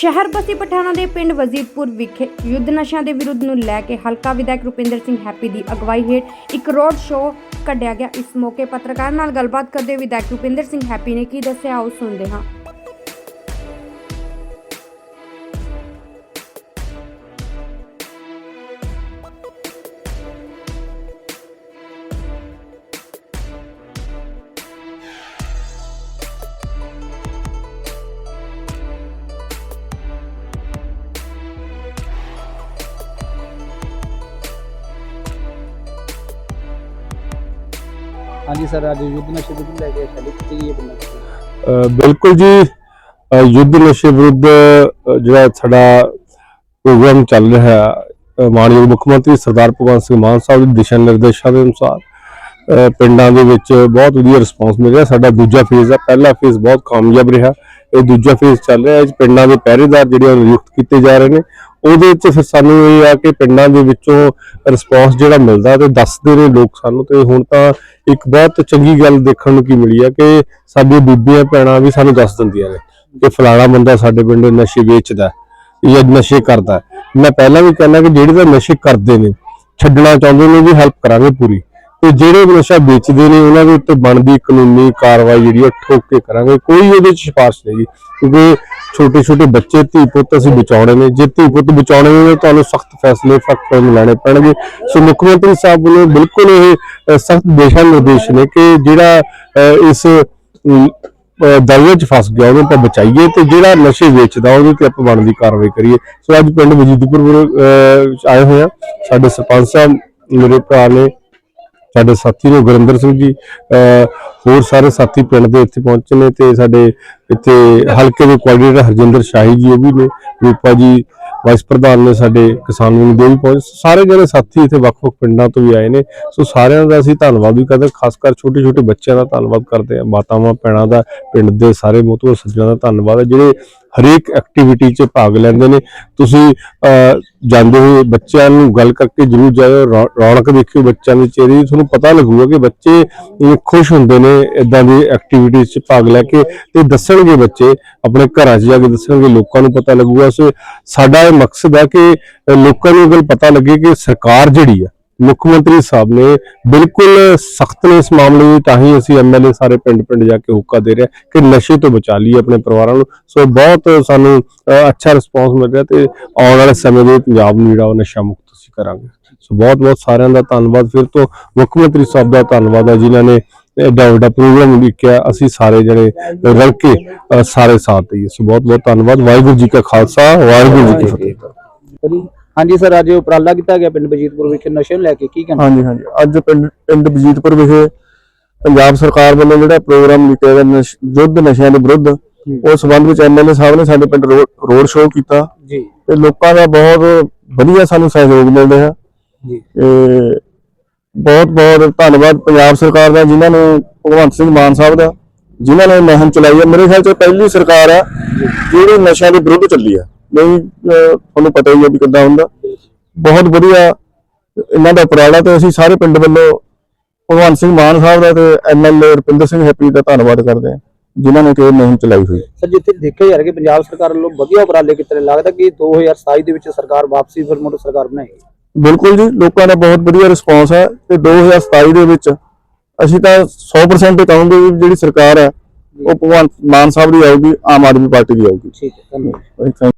ਸ਼ਹਿਰ ਬਸੀ ਪਠਾਣਾ ਦੇ ਪਿੰਡ ਵਜ਼ੀਰਪੁਰ ਵਿਖੇ ਯੁੱਧ ਨਸ਼ਿਆਂ ਦੇ ਵਿਰੁੱਧ ਨੂੰ ਲੈ ਕੇ ਹਲਕਾ ਵਿਧਾਇਕ ਰੁਪਿੰਦਰ ਸਿੰਘ ਹੈਪੀ ਦੀ ਅਗਵਾਈ ਹੇਠ ਇੱਕ ਰੋਡ ਸ਼ੋਅ ਕੱਢਿਆ ਗਿਆ। ਇਸ ਮੌਕੇ ਪੱਤਰਕਾਰ ਨਾਲ ਗੱਲਬਾਤ ਕਰਦੇ ਵਿਧਾਇਕ ਰੁਪਿੰਦਰ ਸਿੰਘ ਹੈਪੀ ਨੇ ਕੀ ਦੱਸਿਆ ਆਓ ਸੁਣਦੇ ਹਾਂ। ਹਾਂਜੀ ਸਰ, ਅੱਜ ਯੁੱਧ ਨਸ਼ੇ ਵਿਰੁੱਧ ਲੈ ਕੇ ਸ਼ੈਲੀ ਕੀਤੀ ਗਈ ਹੈ ਪਿੰਡਾਂ ਬਿਲਕੁਲ ਜੀ। ਯੁੱਧ ਨਸ਼ੇ ਵਿਰੁੱਧ ਜਿਹੜਾ ਸਾਡਾ ਪ੍ਰੋਗਰਾਮ ਚੱਲ ਰਿਹਾ ਹੈ ਮਾਨਯੋਗ ਮੁੱਖ ਮੰਤਰੀ ਸਰਦਾਰ ਭਗਵੰਤ ਸਿੰਘ ਮਾਨ ਸਾਹਿਬ ਦੇ ਦਿਸ਼ਾ ਨਿਰਦੇਸ਼ਾਂ ਦੇ ਅਨੁਸਾਰ ਪਿੰਡਾਂ ਦੇ ਵਿੱਚ ਬਹੁਤ ਵਧੀਆ ਰਿਸਪਾਂਸ ਮਿਲ ਰਿਹਾ। ਸਾਡਾ ਦੂਜਾ ਫੇਜ਼ ਹੈ ਪਹਿਲਾ ਫੇਜ਼ ਬਹੁਤ ਕਾਮਯਾਬ ਰਿਹਾ। ਇਹ ਦੂਜਾ ਫੇਜ਼ ਚੱਲ ਰਿਹਾ। ਹੈ ਪਿੰਡਾਂ ਦੇ ਪਹਿਰੇਦਾਰ ਜਿਹੜੇ ਨਿਯੁਕਤ ਕੀਤੇ ਜਾ ਰਹੇ ਨੇ। ਉਹਦੇ 'ਚ ਫਿਰ ਸਾਨੂੰ ਇਹ ਆ ਕਿ ਪਿੰਡਾਂ ਦੇ ਵਿੱਚੋਂ ਰਿਸਪਾਂਸ ਜਿਹੜਾ ਮਿਲਦਾ ਤੇ ਦੱਸਦੇ ਨੇ ਲੋਕ ਸਾਨੂੰ ਤੇ ਹੁਣ ਤਾਂ ਇੱਕ ਬਹੁਤ ਚੰਗੀ ਗੱਲ ਦੇਖਣ ਨੂੰ ਕੀ ਮਿਲੀ ਆ ਕਿ ਸਾਡੀਆਂ ਬੀਬੀਆਂ ਭੈਣਾਂ ਵੀ ਸਾਨੂੰ ਦੱਸ ਦਿੰਦੀਆਂ ਨੇ ਕਿ ਫਲਾਣਾ ਬੰਦਾ ਸਾਡੇ ਪਿੰਡ ਨਸ਼ੇ ਵੇਚਦਾ ਜਾਂ ਨਸ਼ੇ ਕਰਦਾ। ਮੈਂ ਪਹਿਲਾਂ ਵੀ ਕਹਿੰਦਾ ਕਿ ਜਿਹੜੇ ਤਾਂ ਨਸ਼ੇ ਕਰਦੇ ਨੇ, ਛੱਡਣਾ ਚਾਹੁੰਦੇ ਨੇ ਵੀ ਹੈਲਪ ਕਰਾਂਗੇ ਪੂਰੀ। ਤੇ ਜਿਹੜੇ ਨਸ਼ਾ ਵੇਚਦੇ ਨੇ, ਉਹਨਾਂ ਦੇ ਉੱਤੇ ਬਣਦੀ ਕਾਨੂੰਨੀ ਕਾਰਵਾਈ ਜਿਹੜੀ ਉਹ ਠੋਕ ਕੇ ਕਰਾਂਗੇ। ਕੋਈ ਉਹਦੇ ਚ ਸਿਫਾਰਿਸ਼ ਨਹੀਂ ਕਿਉਂਕਿ ਛੋਟੇ ਛੋਟੇ ਬੱਚੇ ਧੀ ਪੁੱਤ ਅਸੀਂ ਬਚਾਉਣੇ ਨੇ। ਜੇ ਧੀ ਪੁੱਤ ਬਚਾਉਣੇ ਨੇ ਤੁਹਾਨੂੰ ਸਖਤ ਫੈਸਲੇ ਸਖਤ ਲੈਣੇ ਪੈਣਗੇ। ਸੋ ਮੁੱਖ ਮੰਤਰੀ ਸਾਹਿਬ ਨੇ ਬਿਲਕੁਲ ਇਹ ਸਖਤ ਦਿਸ਼ਾ ਨਿਰਦੇਸ਼ ਨੇ ਕਿ ਜਿਹੜਾ ਇਸ ਅਮ, ਚ ਫਸ ਗਿਆ ਉਹਨੂੰ ਆਪਾਂ ਬਚਾਈਏ ਤੇ ਜਿਹੜਾ ਨਸ਼ੇ ਵੇਚਦਾ ਉਹਦੇ ਤੇ ਆਪਾਂ ਬਣਦੀ ਕਾਰਵਾਈ ਕਰੀਏ। ਸੋ ਅੱਜ ਪਿੰਡ ਵਜੀਦਪੁਰ ਆਏ ਹੋਏ ਆ ਸਾਡੇ ਸਰਪੰਚ ਸਾਹਿਬ ਮੇਰੇ ਭਰਾ ਨੇ ਸਾਡੇ ਸਾਥੀ ਨੇ ਗੁਰਿੰਦਰ ਸਿੰਘ ਜੀ ਹੋਰ ਸਾਰੇ ਸਾਥੀ ਪਿੰਡ ਦੇ ਇੱਥੇ ਪਹੁੰਚੇ ਨੇ ਤੇ ਸਾਡੇ ਇੱਥੇ ਹਲਕੇ ਦੇ ਕੋਆਰਡੀਨੇਟਰ ਹਰਜਿੰਦਰ ਸ਼ਾਹੀ ਜੀ ਉਹ ਵੀ ਨੇ ਰੂਪਾ ਜੀ ਵਾਈਸ ਪ੍ਰਧਾਨ ਨੇ ਸਾਡੇ ਕਿਸਾਨ ਯੂਨੀਅਨ ਦੇ ਵੀ ਪਹੁੰਚ। ਸਾਰੇ ਜਿਹੜੇ ਸਾਥੀ ਇੱਥੇ ਵੱਖ-ਵੱਖ ਪਿੰਡਾਂ ਤੋਂ ਵੀ ਆਏ ਨੇ ਸੋ ਸਾਰਿਆਂ ਦਾ ਅਸੀਂ ਧੰਨਵਾਦ ਵੀ ਕਰਦੇ ਹਾਂ, ਖਾਸ ਕਰ ਛੋਟੇ-ਛੋਟੇ ਬੱਚਿਆਂ ਦਾ ਧੰਨਵਾਦ ਕਰਦੇ ਹਾਂ ਮਾਤਾਵਾਂ ਭੈਣਾਂ ਦਾ ਪਿੰਡ ਦੇ ਸਾਰੇ ਮੋਤਵਰ ਸੱਜਣਾਂ ਦਾ ਧੰਨਵਾਦ ਹੈ ਜਿਹੜੇ ਹਰੇਕ ਐਕਟੀਵਿਟੀ 'ਚ ਭਾਗ ਲੈਂਦੇ ਨੇ। ਤੁਸੀਂ ਜਾਂਦੇ ਹੋਏ ਬੱਚਿਆਂ ਨੂੰ ਗੱਲ ਕਰਕੇ ਜਰੂਰ ਜਾਇਓ ਰੌ- ਰੌਣਕ ਦੇਖਿਓ ਬੱਚਿਆਂ ਦੇ ਚਿਹਰੇ ਤੁਹਾਨੂੰ ਪਤਾ ਲੱਗੂਗਾ ਕਿ ਬੱਚੇ ਖੁਸ਼ ਹੁੰਦੇ ਨੇ ਇਦਾਂ ਦੀ ਐਕਟੀਵਿਟੀਜ਼ 'ਚ ਭਾਗ ਲੈ ਕੇ ਤੇ ਦੱਸਣਗੇ ਬੱਚੇ, ਆਪਣੇ ਘਰਾਂ 'ਚ ਜਾ ਕੇ ਦੱਸਣਗੇ, ਲੋਕਾਂ ਨੂੰ ਪਤਾ ਲੱਗੂਗਾ। ਸੋ ਸਾਡਾ ਇਹ ਮਕਸਦ ਹੈ ਕਿ ਲੋਕਾਂ ਨੂੰ ਇਹ ਗੱਲ ਪਤਾ ਲੱਗੇ ਕਿ ਸਰਕਾਰ ਜਿਹੜੀ ਆ ਮੁੱਖ ਮੰਤਰੀ ਸਾਹਿਬ ਨੇ ਬਿਲਕੁਲ ਸਖਤ ਨੇ ਇਸ ਮਾਮਲੇ ਵਿੱਚ, ਤਾਂ ਹੀ ਅਸੀਂ ਐਮਐਲਏ ਸਾਰੇ ਪਿੰਡ ਪਿੰਡ ਜਾ ਕੇ ਹੁੱਕਾ ਦੇ ਰਿਹਾ ਕਿ ਨਸ਼ੇ ਤੋਂ ਬਚਾ ਲਈਏ ਆਪਣੇ ਪਰਿਵਾਰਾਂ ਨੂੰ। ਸੋ ਬਹੁਤ ਸਾਨੂੰ ਅੱਛਾ ਰਿਸਪਾਂਸ ਮਿਲ ਰਿਹਾ ਤੇ ਆਉਣ ਵਾਲੇ ਸਮੇਂ ਦੇ ਪੰਜਾਬ ਨੂੰ ਜਿਹੜਾ ਉਹ ਨਸ਼ਾ ਮੁਕਤ ਅਸੀਂ ਕਰਾਂਗੇ। ਸੋ ਬਹੁਤ ਬਹੁਤ ਸਾਰਿਆਂ ਦਾ ਧੰਨਵਾਦ। ਫਿਰ ਤੋਂ ਮੁੱਖ ਮੰਤਰੀ ਸਾਹਿਬ ਦਾ ਧੰਨਵਾਦ ਹੈ, ਜਿਨ੍ਹਾਂ ਨੇ ਐਡਾ ਵੱਡਾ ਪ੍ਰੋਗਰਾਮ ਲਿਖਿਆ ਅਸੀਂ ਸਾਰੇ ਜਿਹੜੇ ਰਲ ਕੇ ਸਾਰੇ ਸਾਥ ਦਈਏ। ਸੋ ਬਹੁਤ ਬਹੁਤ ਧੰਨਵਾਦ। ਵਾਹਿਗੁਰੂ ਜੀ ਕਾ ਖਾਲਸਾ, ਵਾਹਿਗੁਰੂ ਜੀ ਕੀ ਫਤਿਹ। ਹਾਂਜੀ ਸਰ ਅੱਜ ਉਪਰਾਲਾ ਕੀਤਾ ਗਿਆ ਪਿੰਡ ਬਜੀਤਪੁਰ ਵਿਖੇ ਨਸ਼ੇ ਨੂੰ ਲੈ ਕੇ ਕੀ ਕਹਿਣਾ? ਹਾਂਜੀ ਹਾਂਜੀ। ਅੱਜ ਪਿੰਡ ਪਿੰਡ ਬਜੀਤਪੁਰ ਵਿਖੇ ਪੰਜਾਬ ਸਰਕਾਰ ਵੱਲੋਂ ਜਿਹੜਾ ਪ੍ਰੋਗਰਾਮ ਲਿਖਿਆ ਗਿਆ ਯੁੱਧ ਨਸ਼ਿਆਂ ਦੇ ਵਿਰੁੱਧ ਉਸ ਸੰਬੰਧ ਵਿੱਚ ਐਮਐਲਏ ਸਾਹਿਬ ਨੇ ਸਾਡੇ ਪਿੰਡ ਰੋਡ ਸ਼ੋਅ ਕੀਤਾ। ਜੀ। ਤੇ ਲੋਕਾਂ ਦਾ ਬਹੁਤ ਵਧੀਆ ਸਾਨੂੰ ਸਹਿਯੋਗ ਮਿਲ ਰਿਹਾ ਜੀ। ਤੇ ਬਹੁਤ ਬਹੁਤ ਧੰਨਵਾਦ ਪੰਜਾਬ ਸਰਕਾਰ ਦਾ ਜਿਨ੍ਹਾਂ ਨੂੰ ਭਗਵੰਤ ਸਿੰਘ ਮਾਨ ਸਾਹਿਬ ਦਾ ਜਿਨ੍ਹਾਂ ਨੇ ਮੁਹਿੰਮ ਚਲਾਈ ਹੈ। ਮੇਰੇ ਖਿਆਲ ਚ ਪਹਿਲੀ ਸਰਕਾਰ ਆ ਜਿਹੜੀ ਨਸ਼ਿਆਂ ਦੇ ਵਿਰੁੱਧ ਚੱਲੀ ਆ ਨਹੀਂ ਤੁਹਾਨੂੰ ਪਤਾ ਹੀ ਹੈ ਵੀ ਕਿੱਦਾਂ ਹੁੰਦਾ। ਬਹੁਤ ਵਧੀਆ ਇਹਨਾਂ ਦਾ ਉਪਰਾਲਾ ਤੇ ਅਸੀਂ ਸਾਰੇ ਪਿੰਡ ਵੱਲੋਂ ਭਗਵੰਤ ਸਿੰਘ ਮਾਨ ਸਾਹਿਬ ਦਾ ਤੇ ਐਮਐਲਏ ਰੁਪਿੰਦਰ ਸਿੰਘ ਹੈਪੀ ਦਾ ਧੰਨਵਾਦ ਕਰਦੇ ਹਾਂ ਜਿਨ੍ਹਾਂ ਨੇ ਕਿ ਇਹ ਮੁਹਿੰਮ ਚਲਾਈ ਹੋਈ। ਸਰ ਜਿੱਥੇ ਦੇਖਿਆ ਜਾ ਰਿਹਾ ਕਿ ਪੰਜਾਬ ਸਰਕਾਰ ਵੱਲੋਂ ਵਧੀਆ ਉਪਰਾਲੇ ਕੀਤੇ ਨੇ ਲੱਗਦਾ ਕਿ 2027 ਦੇ ਵਿੱਚ ਸਰਕਾਰ ਵਾਪਸੀ ਫਿਰ ਮੁੜ ਸਰਕਾਰ ਬਣਾਏਗੀ। ਬਿਲਕੁਲ ਜੀ ਲੋਕਾਂ ਦਾ ਬਹੁਤ ਵਧੀਆ ਰਿਸਪਾਂਸ ਹੈ ਤੇ 2027 ਦੇ ਵਿੱਚ ਅਸੀਂ ਤਾਂ 100% ਇਹ ਕਹਾਂਗੇ ਜਿਹੜੀ ਸਰਕਾਰ ਹੈ ਉਹ ਭਗਵੰਤ ਮਾਨ ਸਾਹਿਬ ਦੀ ਆਊਗੀ ਆਮ ਆਦਮੀ ਪਾਰਟੀ ਦੀ ਆਊਗੀ। ਠੀਕ ਹੈ ਧੰਨਵਾਦ.